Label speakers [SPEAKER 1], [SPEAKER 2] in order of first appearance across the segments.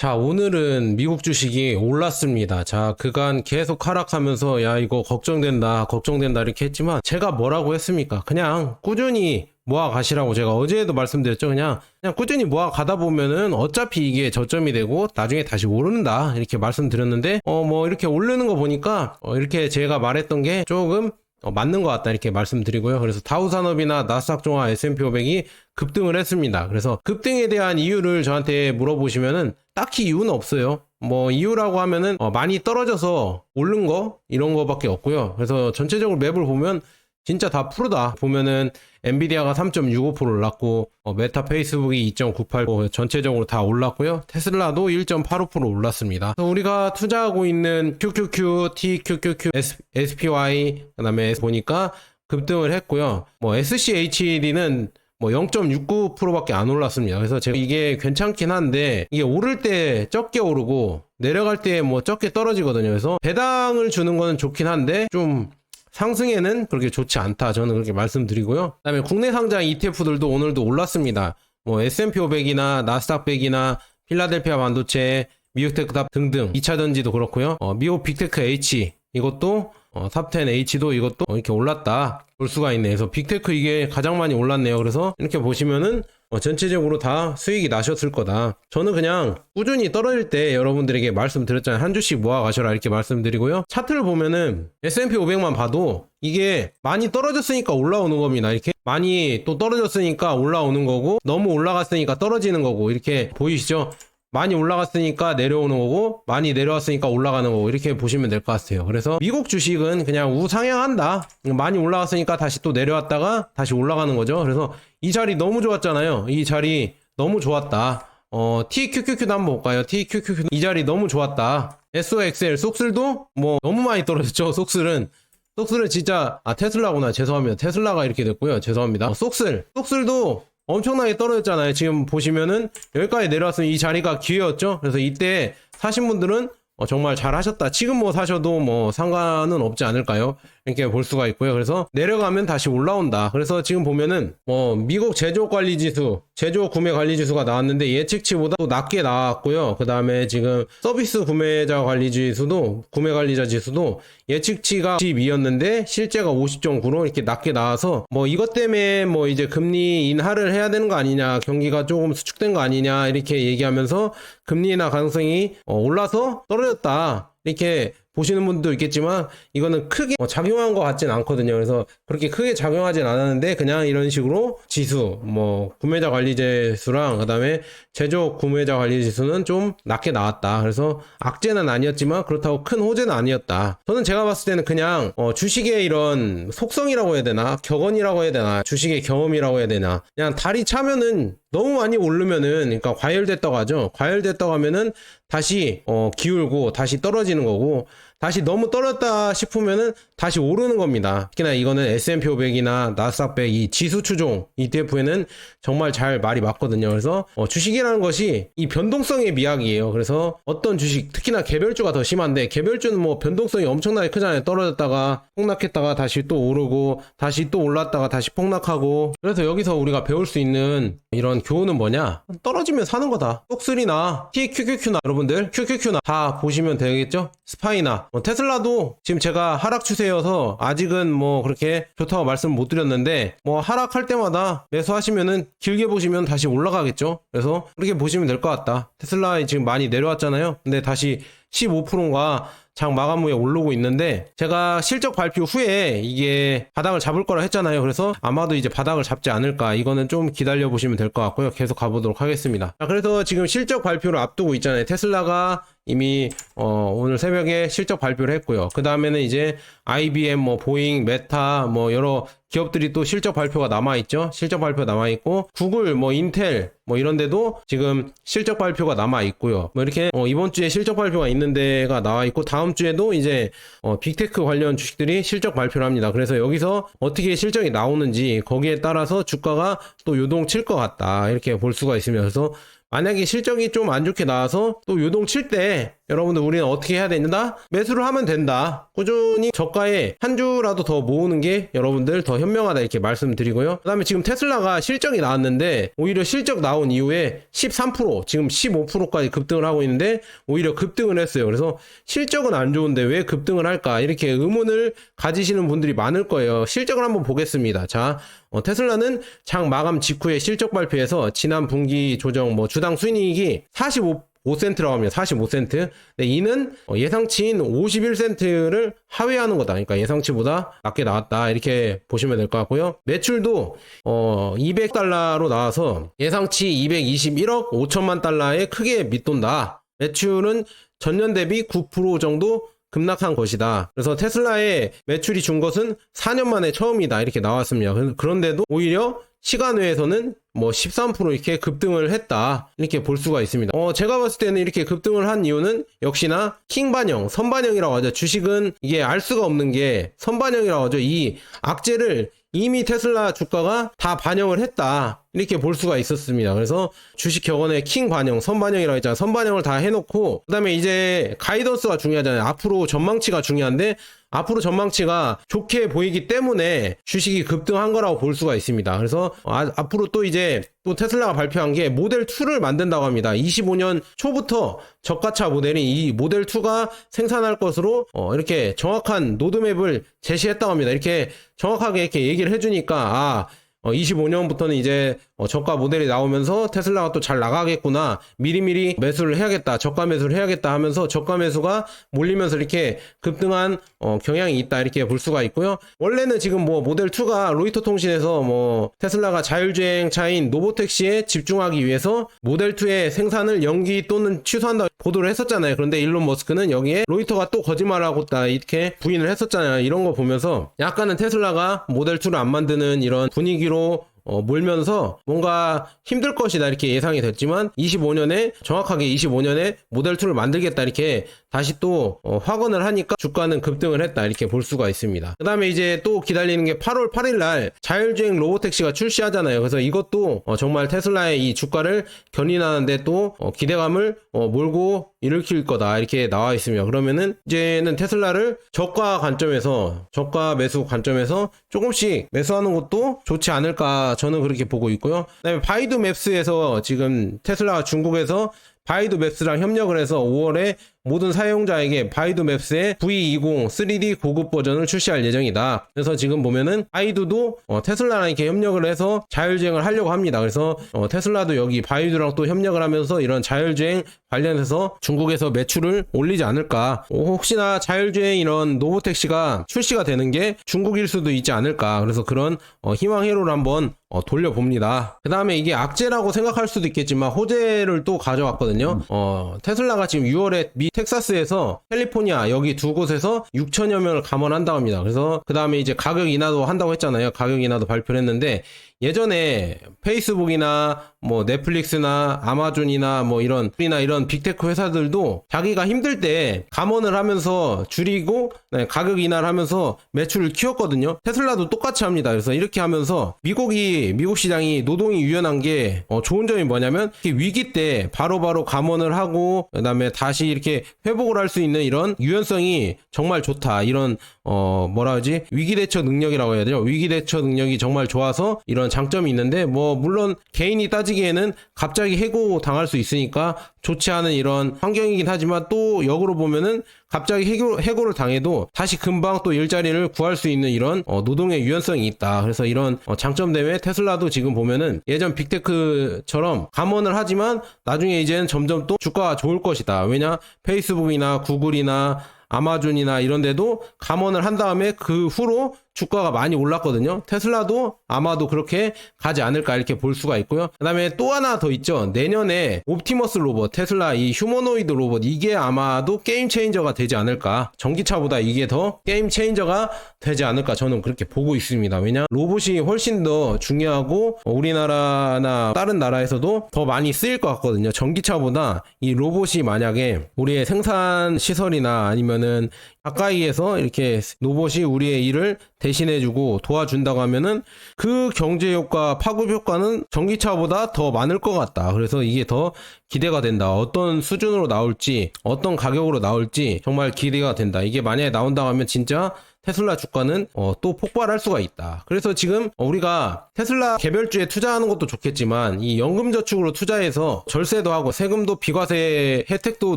[SPEAKER 1] 자, 오늘은 미국 주식이 올랐습니다. 자, 그간 계속 하락하면서 야, 이거 걱정된다, 걱정된다 이렇게 했지만 제가 뭐라고 했습니까? 그냥 꾸준히 모아 가시라고 제가 어제도 말씀드렸죠. 그냥 그냥 꾸준히 모아 가다 보면은 어차피 이게 저점이 되고 나중에 다시 오른다 이렇게 말씀드렸는데 어 뭐 이렇게 오르는 거 보니까 어 이렇게 제가 말했던 게 조금 어, 맞는 것 같다 이렇게 말씀드리고요. 그래서 다우 산업이나 나스닥 종합 S&P 500이 급등을 했습니다. 그래서 급등에 대한 이유를 저한테 물어보시면은 딱히 이유는 없어요. 뭐 이유라고 하면은 어, 많이 떨어져서 오른 거 이런 거밖에 없고요. 그래서 전체적으로 맵을 보면 진짜 다 푸르다. 보면은 엔비디아가 3.65% 올랐고 어, 메타 페이스북이 2.98% 전체적으로 다 올랐고요. 테슬라도 1.85% 올랐습니다. 그래서 우리가 투자하고 있는 QQQ, TQQQ, S, SPY 그다음에 보니까 급등을 했고요. 뭐 SCHD는 뭐 0.69%밖에 안 올랐습니다. 그래서 제가 이게 괜찮긴 한데 이게 오를 때 적게 오르고 내려갈 때 뭐 적게 떨어지거든요. 그래서 배당을 주는 거는 좋긴 한데 좀 상승에는 그렇게 좋지 않다. 저는 그렇게 말씀드리고요. 그다음에 국내 상장 ETF들도 오늘도 올랐습니다. 뭐 S&P 500이나 나스닥 100이나 필라델피아 반도체, 미국 테크탑 등등 2차 전지도 그렇고요. 어, 미국 빅테크 H 이것도 어, 탑10 H도 이것도 어, 이렇게 올랐다 볼 수가 있네. 그래서 빅테크 이게 가장 많이 올랐네요. 그래서 이렇게 보시면은 어, 전체적으로 다 수익이 나셨을 거다. 저는 그냥 꾸준히 떨어질 때 여러분들에게 말씀드렸잖아요. 한 주씩 모아 가셔라 이렇게 말씀드리고요. 차트를 보면은 S&P 500만 봐도 이게 많이 떨어졌으니까 올라오는 겁니다. 이렇게 많이 또 떨어졌으니까 올라오는 거고 너무 올라갔으니까 떨어지는 거고 이렇게 보이시죠? 많이 올라갔으니까 내려오는 거고 많이 내려왔으니까 올라가는 거고 이렇게 보시면 될 것 같아요. 그래서 미국 주식은 그냥 우상향한다. 많이 올라갔으니까 다시 또 내려왔다가 다시 올라가는 거죠. 그래서 이 자리 너무 좋았잖아요. 이 자리 너무 좋았다. 어, TQQQ도 한번 볼까요? TQQQ 이 자리 너무 좋았다. SOXL 속슬도 뭐 너무 많이 떨어졌죠. 속슬은 속슬은 진짜 아 테슬라구나 죄송합니다. 테슬라가 이렇게 됐고요. 죄송합니다. 어, 속슬 속슬도 엄청나게 떨어졌잖아요. 지금 보시면은 여기까지 내려왔으면 이 자리가 기회였죠. 그래서 이때 사신 분들은 어, 정말 잘 하셨다. 지금 뭐 사셔도 뭐 상관은 없지 않을까요? 이렇게 볼 수가 있고요. 그래서 내려가면 다시 올라온다. 그래서 지금 보면은 뭐 미국 제조 관리 지수, 제조 구매 관리 지수가 나왔는데 예측치보다 또 낮게 나왔고요. 그 다음에 지금 서비스 구매자 관리 지수도 구매 관리자 지수도 예측치가 12였는데 실제가 50.9로 이렇게 낮게 나와서 뭐 이것 때문에 뭐 이제 금리 인하를 해야 되는 거 아니냐, 경기가 조금 수축된 거 아니냐 이렇게 얘기하면서 금리 인하 가능성이 어, 올라서 떨어졌다. 이렇게 보시는 분도 있겠지만 이거는 크게 뭐 작용한 것 같진 않거든요. 그래서 그렇게 크게 작용하진 않았는데 그냥 이런 식으로 지수, 뭐 구매자 관리 지수랑 그다음에 제조 구매자 관리 지수는 좀 낮게 나왔다. 그래서 악재는 아니었지만 그렇다고 큰 호재는 아니었다. 저는 제가 봤을 때는 그냥 어, 주식의 이런 속성이라고 해야 되나, 격언이라고 해야 되나, 주식의 경험이라고 해야 되나, 그냥 다리 차면은 너무 많이 오르면은 그러니까 과열됐다고 하죠. 과열됐다고 하면은 다시 어, 기울고 다시 떨어지는 거고 다시 너무 떨어졌다 싶으면은 다시 오르는 겁니다. 특히나 이거는 S&P 500이나 나스닥 100 이 지수 추종 ETF에는 정말 잘 말이 맞거든요. 그래서 어, 주식이라는 것이 이 변동성의 미학이에요. 그래서 어떤 주식 특히나 개별주가 더 심한데 개별주는 뭐 변동성이 엄청나게 크잖아요. 떨어졌다가 폭락했다가 다시 또 오르고 다시 또 올랐다가 다시 폭락하고 그래서 여기서 우리가 배울 수 있는 이런 교훈은 뭐냐? 떨어지면 사는 거다. 똑슬이나 TQQQ나 여러분들 QQQ나 다 보시면 되겠죠? 스파이나 뭐 테슬라도 지금 제가 하락 추세여서 아직은 뭐 그렇게 좋다고 말씀 못 드렸는데 뭐 하락할 때마다 매수하시면은 길게 보시면 다시 올라가겠죠. 그래서 그렇게 보시면 될 것 같다. 테슬라 지금 많이 내려왔잖아요. 근데 다시 15%가 장 마감 후에 오르고 있는데 제가 실적 발표 후에 이게 바닥을 잡을 거라 했잖아요. 그래서 아마도 이제 바닥을 잡지 않을까. 이거는 좀 기다려 보시면 될 것 같고요. 계속 가보도록 하겠습니다. 자, 그래서 지금 실적 발표를 앞두고 있잖아요. 테슬라가 이미 어, 오늘 새벽에 실적 발표를 했고요. 그 다음에는 이제 IBM, 뭐 보잉, 메타, 뭐 여러 기업들이 또 실적 발표가 남아 있죠. 실적 발표 남아 있고 구글, 뭐 인텔, 뭐 이런 데도 지금 실적 발표가 남아 있고요. 뭐 이렇게 어, 이번 주에 실적 발표가 있는 데가 나와 있고 다음 주에도 이제 어, 빅테크 관련 주식들이 실적 발표를 합니다. 그래서 여기서 어떻게 실적이 나오는지 거기에 따라서 주가가 또 요동칠 것 같다. 이렇게 볼 수가 있으면서 만약에 실적이 좀 안 좋게 나와서 또 요동칠 때 여러분들 우리는 어떻게 해야 된다? 매수를 하면 된다. 꾸준히 저가에 한 주라도 더 모으는 게 여러분들 더 현명하다 이렇게 말씀드리고요. 그 다음에 지금 테슬라가 실적이 나왔는데 오히려 실적 나온 이후에 13% 지금 15%까지 급등을 하고 있는데 오히려 급등을 했어요. 그래서 실적은 안 좋은데 왜 급등을 할까? 이렇게 의문을 가지시는 분들이 많을 거예요. 실적을 한번 보겠습니다. 자, 어, 테슬라는 장 마감 직후에 실적 발표에서 지난 분기 조정 뭐 주당 순이익이 45 5센트라고 합니다. 45센트. 네, 이는 어, 예상치인 51센트를 하회하는 거다. 그러니까 예상치보다 낮게 나왔다. 이렇게 보시면 될 것 같고요. 매출도 어, 200달러로 나와서 예상치 221억 5천만 달러에 크게 밑돈다. 매출은 전년 대비 9% 정도 급락한 것이다. 그래서 테슬라의 매출이 준 것은 4년 만에 처음이다. 이렇게 나왔습니다. 그- 그런데도 오히려 시간 외에서는 뭐 13% 이렇게 급등을 했다. 이렇게 볼 수가 있습니다. 어, 제가 봤을 때는 이렇게 급등을 한 이유는 역시나 킹 반영, 선반영이라고 하죠. 주식은 이게 알 수가 없는 게 선반영이라고 하죠. 이 악재를 이미 테슬라 주가가 다 반영을 했다. 이렇게 볼 수가 있었습니다. 그래서 주식 격언의 킹 반영, 선 반영이라고 했잖아요. 선 반영을 다 해놓고, 그 다음에 이제 가이던스가 중요하잖아요. 앞으로 전망치가 중요한데, 앞으로 전망치가 좋게 보이기 때문에 주식이 급등한 거라고 볼 수가 있습니다. 그래서 아- 앞으로 또 이제 또 테슬라가 발표한 게 모델 2를 만든다고 합니다. 25년 초부터 저가차 모델인 이 모델 2가 생산할 것으로 어, 이렇게 정확한 로드맵을 제시했다고 합니다. 이렇게 정확하게 이렇게 얘기를 해주니까 아 25년부터는 이제 어, 저가 모델이 나오면서 테슬라가 또 잘 나가겠구나. 미리미리 매수를 해야겠다. 저가 매수를 해야겠다 하면서 저가 매수가 몰리면서 이렇게 급등한 어, 경향이 있다. 이렇게 볼 수가 있고요. 원래는 지금 뭐 모델 2가 로이터 통신에서 뭐 테슬라가 자율주행 차인 노보택시에 집중하기 위해서 모델 2의 생산을 연기 또는 취소한다 보도를 했었잖아요. 그런데 일론 머스크는 여기에 로이터가 또 거짓말하고 있다 이렇게 부인을 했었잖아요. 이런 거 보면서 약간은 테슬라가 모델 2를 안 만드는 이런 분위기 로 어, 몰면서 뭔가 힘들 것이다 이렇게 예상이 됐지만 25년에 정확하게 25년에 모델 2를 만들겠다 이렇게 다시 또 어, 확언을 하니까 주가는 급등을 했다 이렇게 볼 수가 있습니다. 그 다음에 이제 또 기다리는 게 8월 8일 날 자율주행 로보택시가 출시하잖아요. 그래서 이것도 어, 정말 테슬라의 이 주가를 견인하는데 또 어, 기대감을 어, 몰고 일으킬 거다 이렇게 나와 있습니다. 그러면은 이제는 테슬라를 저가 관점에서 저가 매수 관점에서 조금씩 매수하는 것도 좋지 않을까 저는 그렇게 보고 있고요. 그다음에 바이두 맵스에서 지금 테슬라가 중국에서 바이두 맵스랑 협력을 해서 5월에 모든 사용자에게 바이두 맵스의 V20 3D 고급 버전을 출시할 예정이다. 그래서 지금 보면은 바이두도 어, 테슬라랑 이렇게 협력을 해서 자율주행을 하려고 합니다. 그래서 어, 테슬라도 여기 바이두랑 또 협력을 하면서 이런 자율주행 관련해서 중국에서 매출을 올리지 않을까. 어, 혹시나 자율주행 이런 노보택시가 출시가 되는 게 중국일 수도 있지 않을까. 그래서 그런 어, 희망 회로를 한번 어, 돌려봅니다. 그 다음에 이게 악재라고 생각할 수도 있겠지만 호재를 또 가져왔거든요. 어, 테슬라가 지금 6월에 미 텍사스에서 캘리포니아 여기 두 곳에서 6천여 명을 감원한다고 합니다. 그래서 그 다음에 이제 가격 인하도 한다고 했잖아요. 가격 인하도 발표를 했는데 예전에 페이스북이나 뭐 넷플릭스나 아마존이나 뭐 이런 이나 이런 빅테크 회사들도 자기가 힘들 때 감원을 하면서 줄이고 네, 가격 인하를 하면서 매출을 키웠거든요. 테슬라도 똑같이 합니다. 그래서 이렇게 하면서 미국이 미국 시장이 노동이 유연한 게 어, 좋은 점이 뭐냐면 위기 때 바로바로 감원을 하고 그다음에 다시 이렇게 회복을 할 수 있는 이런 유연성이 정말 좋다. 이런 어 뭐라 하지 위기 대처 능력이라고 해야 되죠. 위기 대처 능력이 정말 좋아서 이런 장점이 있는데 뭐 물론 개인이 따지기에는 갑자기 해고 당할 수 있으니까 좋지 않은 이런 환경이긴 하지만 또 역으로 보면은 갑자기 해고, 해고를 당해도 다시 금방 또 일자리를 구할 수 있는 이런 어, 노동의 유연성이 있다. 그래서 이런 어, 장점 때문에 테슬라도 지금 보면은 예전 빅테크처럼 감원을 하지만 나중에 이제는 점점 또 주가가 좋을 것이다. 왜냐 페이스북이나 구글이나 아마존이나 이런 데도 감원을 한 다음에 그 후로 주가가 많이 올랐거든요. 테슬라도 아마도 그렇게 가지 않을까 이렇게 볼 수가 있고요. 그 다음에 또 하나 더 있죠. 내년에 옵티머스 로봇, 테슬라 이 휴머노이드 로봇 이게 아마도 게임 체인저가 되지 않을까. 전기차보다 이게 더 게임 체인저가 되지 않을까 저는 그렇게 보고 있습니다. 왜냐 로봇이 훨씬 더 중요하고 우리나라나 다른 나라에서도 더 많이 쓰일 것 같거든요. 전기차보다 이 로봇이 만약에 우리의 생산 시설이나 아니면은 가까이에서 이렇게 로봇이 우리의 일을 대신해주고 도와준다고 하면은 그 경제 효과, 파급 효과는 전기차보다 더 많을 것 같다. 그래서 이게 더 기대가 된다. 어떤 수준으로 나올지, 어떤 가격으로 나올지 정말 기대가 된다. 이게 만약에 나온다고 하면 진짜 테슬라 주가는 어, 또 폭발할 수가 있다. 그래서 지금 우리가 테슬라 개별주에 투자하는 것도 좋겠지만 이 연금저축으로 투자해서 절세도 하고 세금도 비과세 혜택도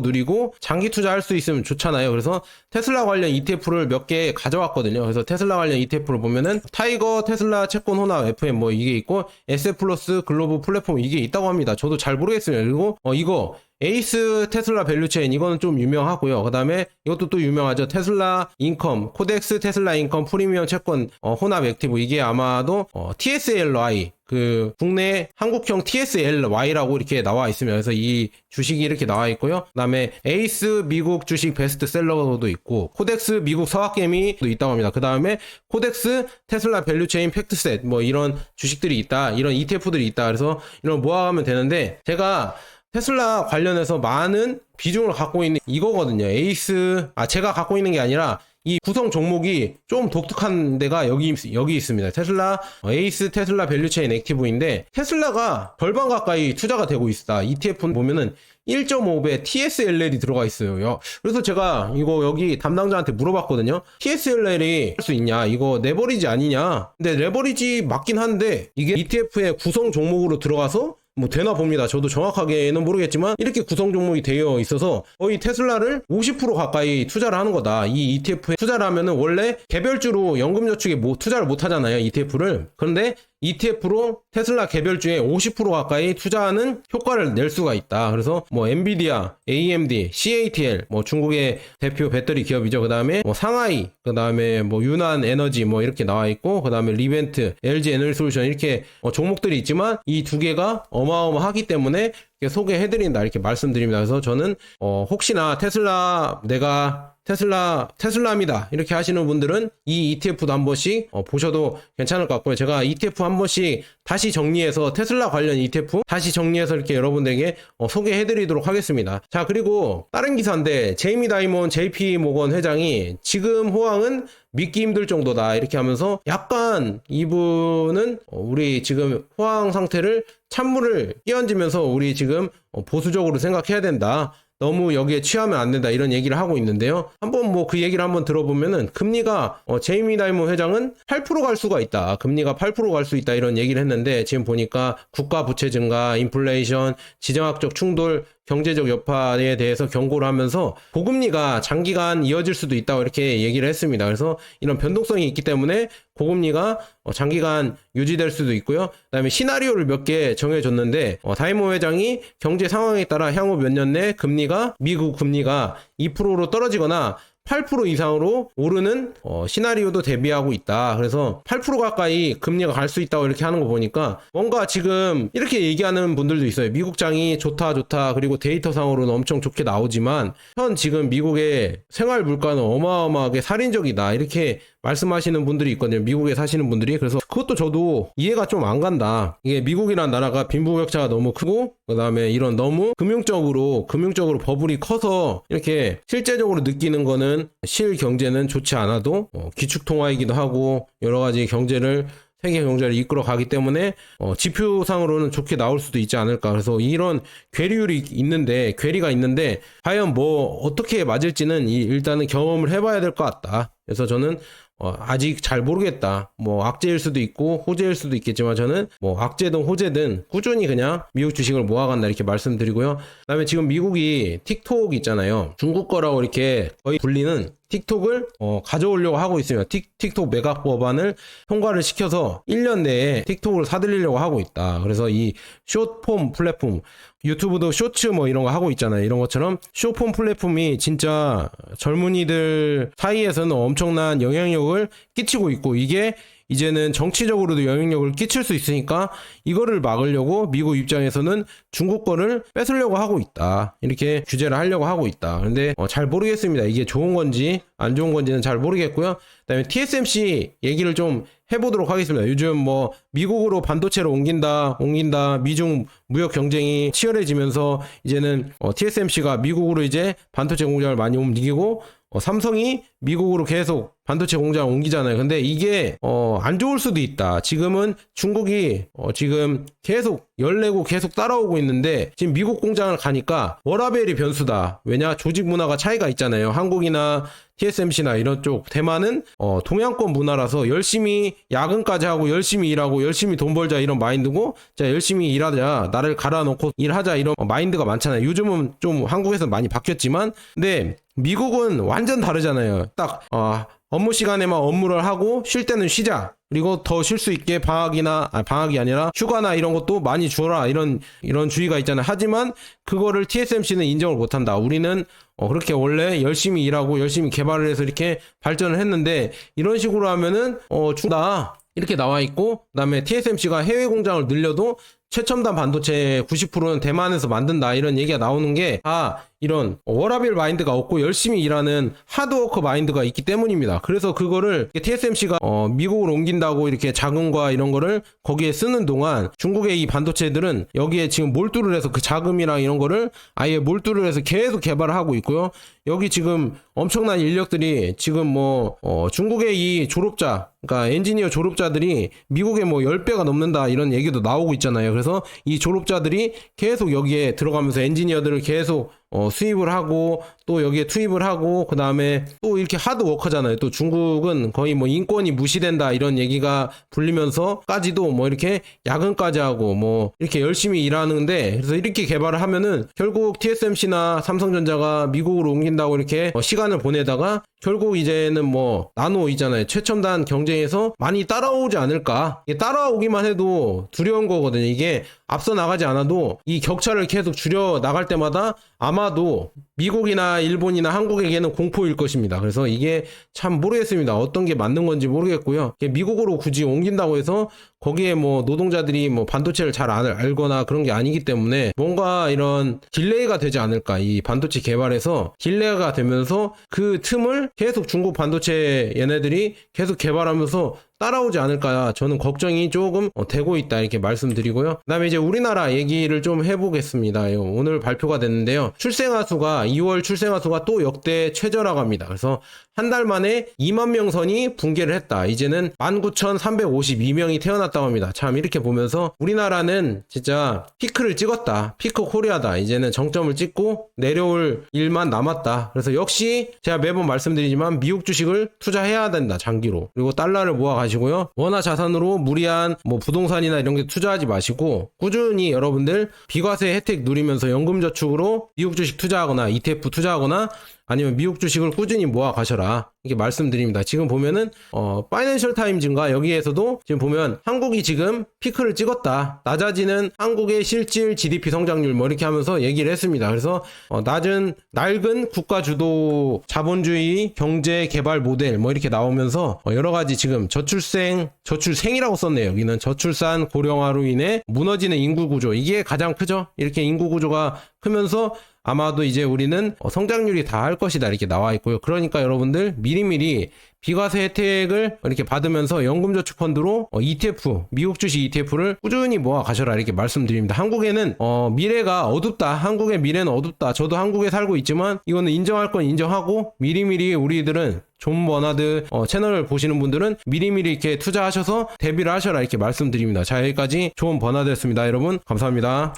[SPEAKER 1] 누리고 장기 투자할 수 있으면 좋잖아요. 그래서 테슬라 관련 ETF를 몇 개 가져왔거든요. 그래서 테슬라 관련 ETF를 보면은 타이거, 테슬라, 채권, 호나, FM 뭐 이게 있고 SF 플러스 글로벌 플랫폼 이게 있다고 합니다. 저도 잘 모르겠어요. 그리고 어, 이거 에이스 테슬라 밸류체인 이거는 좀 유명하고요. 그 다음에 이것도 또 유명하죠. 테슬라 인컴, 코덱스 테슬라 인컴 프리미엄 채권 어, 혼합 액티브 이게 아마도 어, TSLY 그 국내 한국형 TSLY라고 이렇게 나와 있으면 그래서 이 주식이 이렇게 나와 있고요. 그다음에 에이스 미국 주식 베스트셀러도 있고 코덱스 미국 서학개미도 있다고 합니다. 그다음에 코덱스 테슬라 밸류체인 팩트셋 뭐 이런 주식들이 있다. 이런 ETF들이 있다. 그래서 이런 모아가면 되는데 제가 테슬라 관련해서 많은 비중을 갖고 있는 이거거든요. 에이스, 아, 제가 갖고 있는 게 아니라 이 구성 종목이 좀 독특한 데가 여기, 있- 여기 있습니다. 테슬라, 어, 에이스 테슬라 밸류체인 액티브인데 테슬라가 절반 가까이 투자가 되고 있다. ETF 보면은 1.5배 TSLL이 들어가 있어요. 요. 그래서 제가 이거 여기 담당자한테 물어봤거든요. TSLL이 할 수 있냐? 이거 레버리지 아니냐? 근데 레버리지 맞긴 한데 이게 ETF의 구성 종목으로 들어가서 뭐 되나 봅니다. 저도 정확하게는 모르겠지만 이렇게 구성 종목이 되어 있어서 거의 테슬라를 50% 가까이 투자를 하는 거다. 이 ETF에 투자를 하면은 원래 개별주로 연금저축에 뭐 투자를 못 하잖아요. ETF를. 그런데 ETF로 테슬라 개별주에 50% 가까이 투자하는 효과를 낼 수가 있다. 그래서 뭐 엔비디아, AMD, CATL, 뭐 중국의 대표 배터리 기업이죠. 그 다음에 뭐 상하이, 그 다음에 뭐 유난 에너지 뭐 이렇게 나와 있고, 그 다음에 리벤트, LG 에너지 솔루션 이렇게 어, 종목들이 있지만 이 두 개가 어마어마하기 때문에 소개해드린다 이렇게 말씀드립니다. 그래서 저는 어, 혹시나 테슬라 내가 테슬라 테슬라입니다 이렇게 하시는 분들은 이 ETF도 한 번씩 어, 보셔도 괜찮을 것 같고요. 제가 ETF 한 번씩 다시 정리해서 테슬라 관련 ETF 다시 정리해서 이렇게 여러분들에게 어, 소개해 드리도록 하겠습니다. 자 그리고 다른 기사인데 제이미 다이몬 JP 모건 회장이 지금 호황은 믿기 힘들 정도다 이렇게 하면서 약간 이분은 어, 우리 지금 호황 상태를 찬물을 끼얹으면서 우리 지금 어, 보수적으로 생각해야 된다. 너무 여기에 취하면 안 된다 이런 얘기를 하고 있는데요. 한번 뭐 그 얘기를 한번 들어보면은 금리가 어, 제이미 다이몬 회장은 8%갈 수가 있다. 금리가 8%갈 수 있다 이런 얘기를 했는데 지금 보니까 국가 부채 증가, 인플레이션, 지정학적 충돌, 경제적 여파에 대해서 경고를 하면서 고금리가 장기간 이어질 수도 있다고 이렇게 얘기를 했습니다. 그래서 이런 변동성이 있기 때문에 고금리가 어, 장기간 유지될 수도 있고요. 그다음에 시나리오를 몇 개 정해줬는데 어, 다이모 회장이 경제 상황에 따라 향후 몇 년 내 금리가 미국 금리가 2%로 떨어지거나 8% 이상으로 오르는 어, 시나리오도 대비하고 있다. 그래서 8% 가까이 금리가 갈 수 있다고 이렇게 하는 거 보니까 뭔가 지금 이렇게 얘기하는 분들도 있어요. 미국 장이 좋다 좋다 그리고 데이터상으로는 엄청 좋게 나오지만 현 지금 미국의 생활 물가는 어마어마하게 살인적이다. 이렇게 말씀하시는 분들이 있거든요. 미국에 사시는 분들이. 그래서 그것도 저도 이해가 좀 안 간다. 이게 미국이란 나라가 빈부격차가 너무 크고 그다음에 이런 너무 금융적으로 금융적으로 버블이 커서 이렇게 실제적으로 느끼는 거는 실 경제는 좋지 않아도 어, 기축 통화이기도 하고 여러 가지 경제를 세계 경제를 이끌어 가기 때문에 어, 지표상으로는 좋게 나올 수도 있지 않을까. 그래서 이런 괴리율이 있는데 괴리가 있는데 과연 뭐 어떻게 맞을지는 이- 일단은 경험을 해봐야 될 것 같다. 그래서 저는 어, 아직 잘 모르겠다. 뭐 악재일 수도 있고 호재일 수도 있겠지만 저는 뭐 악재든 호재든 꾸준히 그냥 미국 주식을 모아간다 이렇게 말씀드리고요. 그다음에 지금 미국이 틱톡 있잖아요. 중국 거라고 이렇게 거의 불리는 틱톡을 어, 가져오려고 하고 있습니다. 틱, 틱톡 매각 법안을 통과를 시켜서 1년 내에 틱톡을 사들이려고 하고 있다. 그래서 이 숏폼 플랫폼 유튜브도 쇼츠 뭐 이런 거 하고 있잖아요. 이런 것처럼 쇼폼 플랫폼이 진짜 젊은이들 사이에서는 엄청난 영향력을 끼치고 있고 이게 이제는 정치적으로도 영향력을 끼칠 수 있으니까 이거를 막으려고 미국 입장에서는 중국 거를 뺏으려고 하고 있다. 이렇게 규제를 하려고 하고 있다. 근데 어, 잘 모르겠습니다. 이게 좋은 건지 안 좋은 건지는 잘 모르겠고요. 그다음에 TSMC 얘기를 좀 해보도록 하겠습니다. 요즘 뭐 미국으로 반도체를 옮긴다, 옮긴다, 미중 무역 경쟁이 치열해지면서 이제는 어, TSMC가 미국으로 이제 반도체 공장을 많이 옮기고 어, 삼성이 미국으로 계속 반도체 공장 옮기잖아요. 근데 이게 어, 안 좋을 수도 있다. 지금은 중국이 어, 지금 계속 열내고 계속 따라오고 있는데 지금 미국 공장을 가니까 워라벨이 변수다. 왜냐 조직 문화가 차이가 있잖아요. 한국이나 TSMC나 이런 쪽 대만은 어, 동양권 문화라서 열심히 야근까지 하고 열심히 일하고 열심히 돈 벌자 이런 마인드고 자 열심히 일하자 나를 갈아놓고 일하자 이런 마인드가 많잖아요. 요즘은 좀 한국에서 많이 바뀌었지만 근데 미국은 완전 다르잖아요. 딱 어, 업무 시간에만 업무를 하고 쉴 때는 쉬자. 그리고 더 쉴 수 있게 방학이나 아, 방학이 아니라 휴가나 이런 것도 많이 주어라 이런 이런 주의가 있잖아요. 하지만 그거를 TSMC는 인정을 못한다. 우리는 어, 그렇게 원래 열심히 일하고 열심히 개발을 해서 이렇게 발전을 했는데 이런 식으로 하면은 어 주다 이렇게 나와 있고 그다음에 TSMC가 해외 공장을 늘려도 최첨단 반도체 90%는 대만에서 만든다 이런 얘기가 나오는 게다 이런 워라벨 마인드가 없고 열심히 일하는 하드워커 마인드가 있기 때문입니다. 그래서 그거를 TSMC가 어, 미국으로 옮긴다고 이렇게 자금과 이런 거를 거기에 쓰는 동안 중국의 이 반도체들은 여기에 지금 몰두를 해서 그 자금이랑 이런 거를 아예 몰두를 해서 계속 개발을 하고 있고요. 여기 지금 엄청난 인력들이 지금 뭐 어, 중국의 이 졸업자 그러니까 엔지니어 졸업자들이 미국에 뭐 10배가 넘는다 이런 얘기도 나오고 있잖아요. 그래서 이 졸업자들이 계속 여기에 들어가면서 엔지니어들을 계속 어, 수입을 하고 또 여기에 투입을 하고 그 다음에 또 이렇게 하드 워커잖아요. 또 중국은 거의 뭐 인권이 무시된다 이런 얘기가 불리면서까지도 뭐 이렇게 야근까지 하고 뭐 이렇게 열심히 일하는데 그래서 이렇게 개발을 하면은 결국 TSMC나 삼성전자가 미국으로 옮긴다고 이렇게 어, 시간을 보내다가 결국 이제는 뭐 나노 있잖아요. 최첨단 경쟁에서 많이 따라오지 않을까. 따라오기만 해도 두려운 거거든요. 이게 앞서 나가지 않아도 이 격차를 계속 줄여 나갈 때마다 아마 도 미국이나 일본이나 한국에게는 공포일 것입니다. 그래서 이게 참 모르겠습니다. 어떤 게 맞는 건지 모르겠고요. 미국으로 굳이 옮긴다고 해서 거기에 뭐 노동자들이 뭐 반도체를 잘 알- 알거나 그런 게 아니기 때문에 뭔가 이런 딜레이가 되지 않을까. 이 반도체 개발에서 딜레이가 되면서 그 틈을 계속 중국 반도체 얘네들이 계속 개발하면서 따라오지 않을까 저는 걱정이 조금 어, 되고 있다 이렇게 말씀드리고요. 그다음에 이제 우리나라 얘기를 좀 해보겠습니다. 요, 오늘 발표가 됐는데요. 출생아 수가 2월 출생아 수가 또 역대 최저라고 합니다. 그래서 한 달 만에 2만 명 선이 붕괴를 했다. 이제는 19,352명이 태어났다고 합니다. 참 이렇게 보면서 우리나라는 진짜 피크를 찍었다. 피크 코리아다. 이제는 정점을 찍고 내려올 일만 남았다. 그래서 역시 제가 매번 말씀드리지만 미국 주식을 투자해야 된다. 장기로. 그리고 달러를 모아 가시고요. 원화 자산으로 무리한 뭐 부동산이나 이런 게 투자하지 마시고 꾸준히 여러분들 비과세 혜택 누리면서 연금 저축으로 미국 주식 투자하거나 ETF 투자하거나 아니면 미국 주식을 꾸준히 모아 가셔라. 이렇게 말씀드립니다. 지금 보면은 어 파이낸셜 타임즈인가 여기에서도 지금 보면 한국이 지금 피크를 찍었다. 낮아지는 한국의 실질 GDP 성장률 뭐 이렇게 하면서 얘기를 했습니다. 그래서 어, 낮은 낡은 국가 주도 자본주의 경제 개발 모델 뭐 이렇게 나오면서 어, 여러 가지 지금 저출생 저출생이라고 썼네요. 여기는 저출산 고령화로 인해 무너지는 인구 구조 이게 가장 크죠. 이렇게 인구 구조가 크면서 아마도 이제 우리는 어, 성장률이 다 할 것이다 이렇게 나와 있고요. 그러니까 여러분들 미리미리 비과세 혜택을 이렇게 받으면서 연금저축펀드로 어, ETF, 미국 주식 ETF를 꾸준히 모아 가셔라 이렇게 말씀드립니다. 한국에는 어, 미래가 어둡다. 한국의 미래는 어둡다. 저도 한국에 살고 있지만 이거는 인정할 건 인정하고 미리미리 우리들은 존 버나드 어, 채널을 보시는 분들은 미리미리 이렇게 투자하셔서 대비를 하셔라 이렇게 말씀드립니다. 자 여기까지 존 버나드였습니다. 여러분 감사합니다.